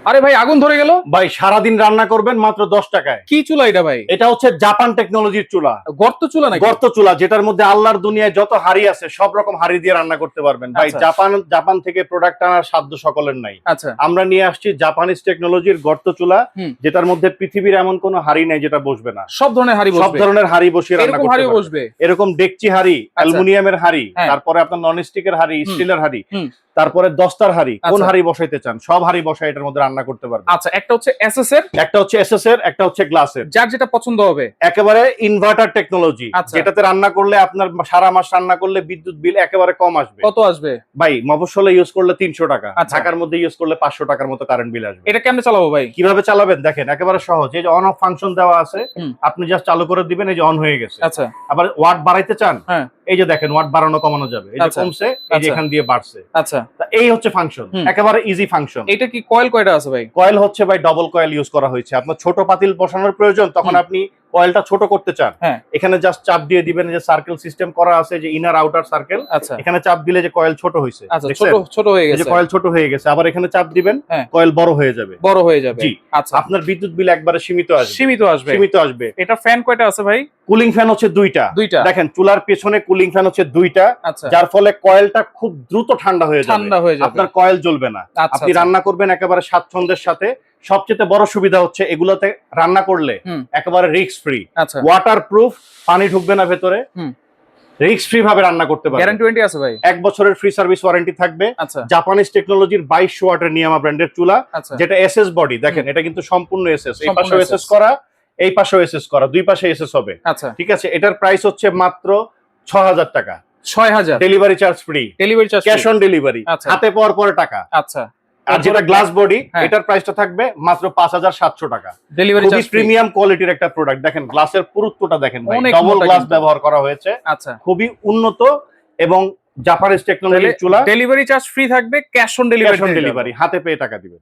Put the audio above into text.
আরে ভাই আগুন ধরে গেল? ভাই সারাদিন রান্না করবেন মাত্র দশ টাকায়। কি চুলা এটা ভাই? এটা হচ্ছে জাপান টেকনোলজির চুলা। গর্ত চুলা নাকি? গর্ত চুলা যেটার মধ্যে আল্লাহর দুনিয়ায় যত হাড়ি আছে সব রকম হাড়ি দিয়ে রান্না করতে পারবেন। ভাই আচ্ছা। জাপান জাপান থেকে প্রোডাক্ট আনার সাধ্য সকলের নাই। আচ্ছা। আমরা নিয়ে আসছি জাপানিজ টেকনোলজির গর্ত চুলা যেটার মধ্যে পৃথিবীর এমন কোনো হাড়ি নাই যেটা বসবে না। সব ধরনের হাড়ি সব ধরনের হাড়ি বসিয়ে রান্না করতে হাড়ি বসবে। এরকম ডেকচি হাড়ি অ্যালুমিনিয়ামের হাড়ি হ্যাঁ। তারপরে আপনার নন স্টিকের হাড়ি স্টিলের হাড়ি তারপরে দস্তার হাড়ি কোন আচ্ছা। হাড়ি বসাইতে চান? সব হাড়ি বসাই এটার মধ্যে রান্না করতে পারবেন আচ্ছা একটা হচ্ছে এসএস এর। একটা হচ্ছে এসএস এর একটা হচ্ছে গ্লাসের যার যেটা পছন্দ হবে। একেবারে ইনভার্টার টেকনোলজি আচ্ছা। যেটাতে রান্না করলে আপনার সারা মাস রান্না করলে বিদ্যুৎ বিল একেবারে কম আসবে। কত আসবে? ভাই মফস্বলে ইউজ করলে তিনশো টাকা। আচ্ছা। ঢাকার মধ্যে ইউজ করলে পাঁচশো টাকার মতো কারেন্ট বিল আসবে। এটা কেমনে চালাবো ভাই? কীভাবে চালাবেন? দেখেন একেবারে সহজ। এই যে অন অফ ফাংশন দেওয়া আছে আপনি জাস্ট চালু করে দিবেন এই যে অন হয়ে গেছে। আচ্ছা। আবার ওয়াট বাড়াইতে চান হ্যাঁ। এই যে দেখেন ওয়াট বাড়ানো কমানো যাবে এই যে আচ্ছা। কমছে এই যে আচ্ছা। এখান দিয়ে বাড়ছে। আচ্ছা। তা এই হচ্ছে ফাংশন একেবারে ইজি ফাংশন এটা কি কয়েল কয়টা আছে ভাই? কয়েল হচ্ছে ভাই ডবল কয়েল ইউজ করা হয়েছে। আপনার ছোট পাতিল বসানোর প্রয়োজন তখন আপনি কয়েলটা ছোট করতে চান হ্যাঁ। এখানে জাস্ট চাপ দিয়ে দিবেন যে সার্কেল সিস্টেম করা আছে যে ইনার আউটার সার্কেল আচ্ছা। এখানে চাপ দিলে যে কয়েল ছোট হয়েছে আচ্ছা ছোট হয়ে গেছে। কয়েল ছোট হয়ে গেছে আবার এখানে চাপ দিবেন হ্যাঁ। কয়েল বড় হয়ে যাবে। বড় হয়ে যাবে। জি। আচ্ছা। আপনার বিদ্যুৎ বিল একবারে সীমিত আসবে। সীমিত আসবে। সীমিত আসবে। এটা ফ্যান কয়টা আছে ভাই? কুলিং ফ্যান হচ্ছে দুইটা। দুইটা। দেখেন চুলার পেছনে কুলিং ফ্যান হচ্ছে দুইটা আচ্ছা। যার ফলে কয়েলটা খুব দ্রুত ঠান্ডা হয়ে যাবে। ঠান্ডা হয়ে যাবে। আপনার কয়েল জ্বলবে না। আচ্ছা আপনি। রান্না করবেন একেবারে স্বাচ্ছন্দ্যের সাথে। সবচেয়ে বড় সুবিধা হচ্ছে এগুলোতে রান্না করলে একেবারে রিস্ক ফ্রি ওয়াটার প্রুফ পানি ঢুকবে না ভেতরে। রিস্ক ফ্রি ভাবে রান্না করতে পারবেন গ্যারান্টি ওয়ারেন্টি আছে ভাই? এক বছরের ফ্রি সার্ভিস ওয়ারেন্টি থাকবে। জাপানিজ টেকনোলজির বাইশশো ওয়াটের নিয়ামা ব্র্যান্ডের চুলা আচ্ছা। যেটা এসএস বডি দেখেন এটা কিন্তু সম্পূর্ণ এসএস এই সম্পূর্ণ পাশেও SS এসএস করা এই পাশেও এসএস করা দুই পাশে এসএস হবে। আচ্ছা। ঠিক আছে এটার প্রাইস হচ্ছে মাত্র ছ হাজার টাকা। ছয় হাজার। Delivery charge free delivery charge cash on delivery. হাতে পাওয়ার পরে টাকা। আচ্ছা। আর যেটা গ্লাস বডি হ্যাঁ। এটার প্রাইসটা থাকবে মাত্র পাঁচ হাজার সাতশো টাকা। ডেলিভারি খুবই প্রিমিয়াম কোয়ালিটির একটা প্রোডাক্ট দেখেন গ্লাসের পুরুত্বটা দেখেন ডবল গ্লাস ব্যবহার করা হয়েছে। আচ্ছা। খুবই উন্নত এবং জাপানিজ টেকনোলজি চুলা। ডেলিভারি চার্জ ফ্রি থাকবে ক্যাশ অন ডেলিভারি হাতে পেয়ে টাকা দিবে।